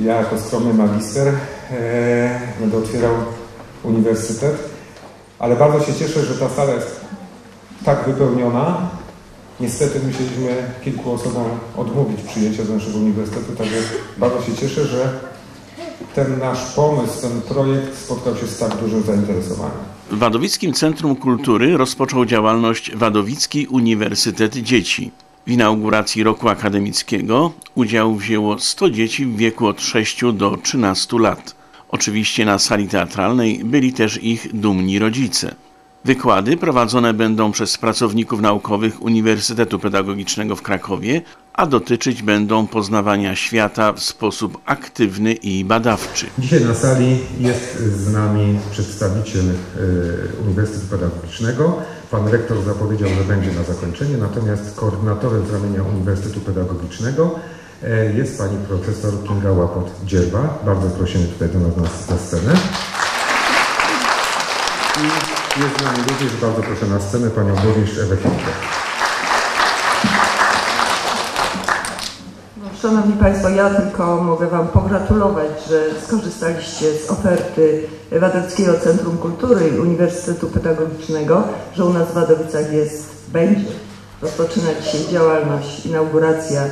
ja jako skromny magister e, będę otwierał uniwersytet, ale bardzo się cieszę, że ta sala jest tak wypełniona. Niestety musieliśmy kilku osobom odmówić przyjęcia do naszego uniwersytetu, także bardzo się cieszę, że ten nasz pomysł, ten projekt spotkał się z tak dużym zainteresowaniem. W Wadowickim Centrum Kultury rozpoczął działalność Wadowicki Uniwersytet Dzieci. W inauguracji roku akademickiego udział wzięło 100 dzieci w wieku od 6 do 13 lat. Oczywiście na sali teatralnej byli też ich dumni rodzice. Wykłady prowadzone będą przez pracowników naukowych Uniwersytetu Pedagogicznego w Krakowie, a dotyczyć będą poznawania świata w sposób aktywny i badawczy. Dzisiaj na sali jest z nami przedstawiciel e, Uniwersytetu Pedagogicznego. Pan rektor zapowiedział, że będzie na zakończenie, natomiast koordynatorem z ramienia Uniwersytetu Pedagogicznego e, jest pani profesor Kinga Łapot-Dzierba. Bardzo prosimy tutaj do nas na scenę. I jest z nami również, bardzo proszę na scenę, panią burmistrz Ewę Filkę. Szanowni Państwo, ja tylko mogę Wam pogratulować, że skorzystaliście z oferty Wadowickiego Centrum Kultury i Uniwersytetu Pedagogicznego, że u nas w Wadowicach jest, będzie. Rozpoczyna dzisiaj działalność, inauguracja,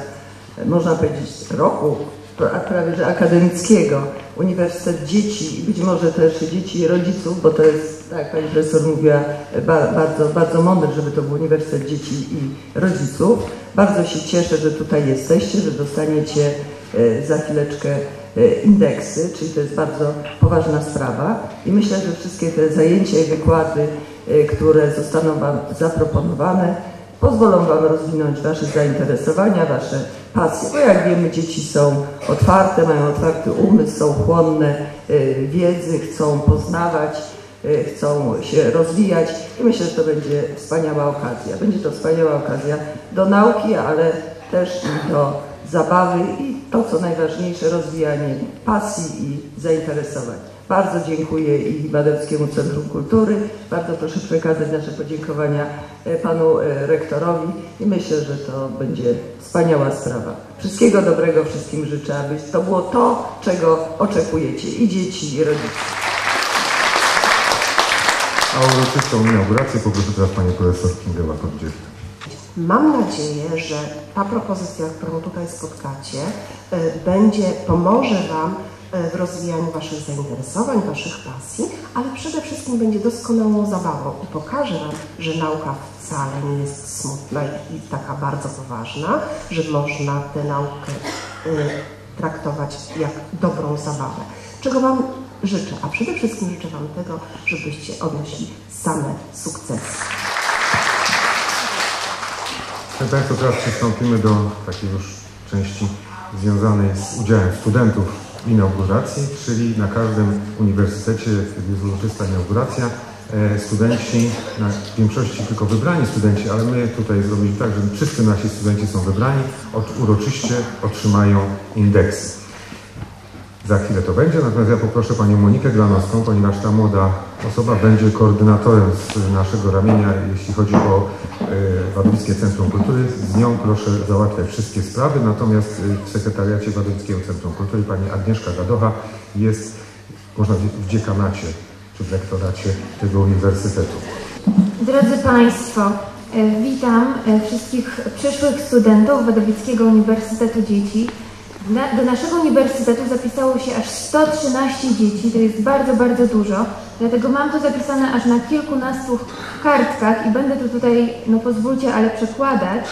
można powiedzieć, roku prawie że akademickiego, Uniwersytet Dzieci i być może też dzieci i rodziców, bo to jest, tak jak Pani Profesor mówiła, bardzo, bardzo mądre, żeby to był Uniwersytet Dzieci i Rodziców. Bardzo się cieszę, że tutaj jesteście, że dostaniecie e, za chwileczkę e, indeksy, czyli to jest bardzo poważna sprawa i myślę, że wszystkie te zajęcia i wykłady, e, które zostaną Wam zaproponowane, pozwolą Wam rozwinąć Wasze zainteresowania, Wasze pasje, bo jak wiemy dzieci są otwarte, mają otwarty umysł, są chłonne y, wiedzy, chcą poznawać, y, chcą się rozwijać i myślę, że to będzie wspaniała okazja. Będzie to wspaniała okazja do nauki, ale też i do zabawy i to, co najważniejsze, rozwijanie pasji i zainteresowań. Bardzo dziękuję i Wadowskiemu Centrum Kultury. Bardzo proszę przekazać nasze podziękowania e, panu e, rektorowi i myślę, że to będzie wspaniała sprawa. Wszystkiego dobrego wszystkim życzę, aby to było to, czego oczekujecie i dzieci, i rodzice. A uroczystą inaugurację poproszę teraz Panią Profesor Kingę łapot Mam nadzieję, że ta propozycja, którą tutaj spotkacie, e, będzie, pomoże Wam E, w rozwijaniu Waszych zainteresowań, Waszych pasji, ale przede wszystkim będzie doskonałą zabawą i pokaże Wam, że nauka wcale nie jest smutna i taka bardzo poważna, że można tę naukę y, traktować jak dobrą zabawę. Czego Wam życzę, a przede wszystkim życzę Wam tego, żebyście odnosili same sukcesy. Szanowni Państwo, teraz przystąpimy do takiej już części związanej z udziałem studentów inauguracji, czyli na każdym uniwersytecie, kiedy jest uroczysta inauguracja, e, studenci, w większości tylko wybrani studenci, ale my tutaj zrobiliśmy tak, że wszyscy nasi studenci są wybrani, uroczyście otrzymają indeksy. Za chwilę to będzie, natomiast ja poproszę Panią Monikę Glanowską, ponieważ ta młoda osoba będzie koordynatorem z naszego ramienia, jeśli chodzi o y, Wadowickie Centrum Kultury. Z nią proszę załatwiać wszystkie sprawy, natomiast e, w sekretariacie Wadowickiego Centrum Kultury Pani Agnieszka Gadocha jest, można w dziekanacie czy w lektoracie tego uniwersytetu. Drodzy Państwo, e, witam wszystkich przyszłych studentów Wadowickiego Uniwersytetu Dzieci. Do naszego uniwersytetu zapisało się aż 113 dzieci, to jest bardzo, bardzo dużo. Dlatego mam to zapisane aż na kilkunastu kartkach i będę to tutaj, no pozwólcie, ale przekładać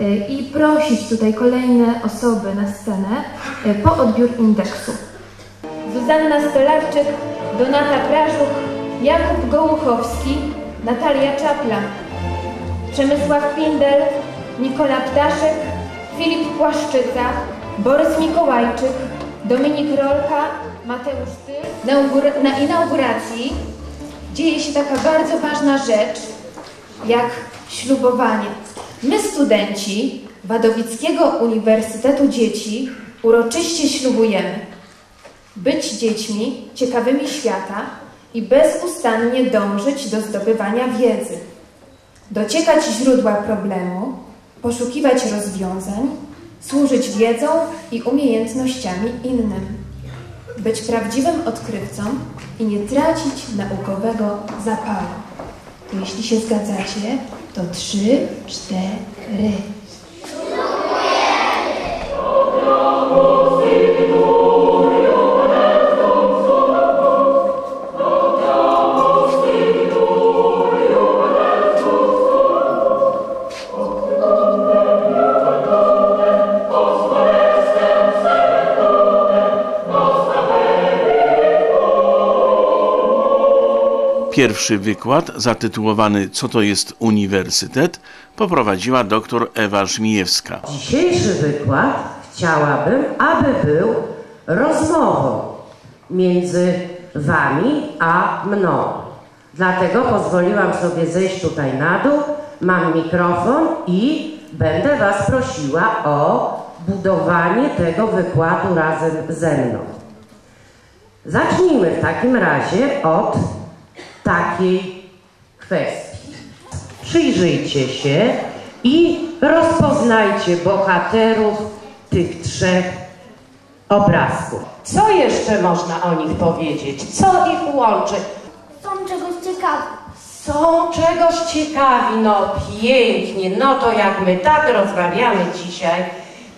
e, i prosić tutaj kolejne osoby na scenę e, po odbiór indeksu. Zuzanna Stolarczyk, Donata Prażuch, Jakub Gołuchowski, Natalia Czapla, Przemysław Pindel, Nikola Ptaszek, Filip Płaszczyca, Borys Mikołajczyk, Dominik Rolka, Mateusz Ty. Na, na inauguracji dzieje się taka bardzo ważna rzecz, jak ślubowanie. My, studenci Wadowickiego Uniwersytetu Dzieci, uroczyście ślubujemy być dziećmi ciekawymi świata i bezustannie dążyć do zdobywania wiedzy, dociekać źródła problemu, poszukiwać rozwiązań, służyć wiedzą i umiejętnościami innym, być prawdziwym odkrywcą i nie tracić naukowego zapału. Jeśli się zgadzacie, to trzy, cztery. Pierwszy wykład, zatytułowany Co to jest uniwersytet, poprowadziła dr Ewa Żmijewska. Dzisiejszy wykład chciałabym, aby był rozmową między Wami a mną. Dlatego pozwoliłam sobie zejść tutaj na dół, mam mikrofon i będę Was prosiła o budowanie tego wykładu razem ze mną. Zacznijmy w takim razie od takiej kwestii. Przyjrzyjcie się i rozpoznajcie bohaterów tych trzech obrazków. Co jeszcze można o nich powiedzieć? Co ich łączy? Są czegoś ciekawi. Są czegoś ciekawi, no pięknie, no to jak my tak rozmawiamy dzisiaj,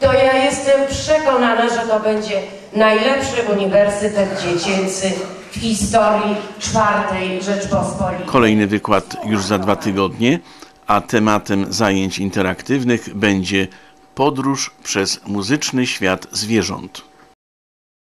to ja jestem przekonana, że to będzie najlepszy uniwersytet dziecięcy w historii czwartej Rzeczpospolitej. Kolejny wykład już za dwa tygodnie, a tematem zajęć interaktywnych będzie podróż przez muzyczny świat zwierząt.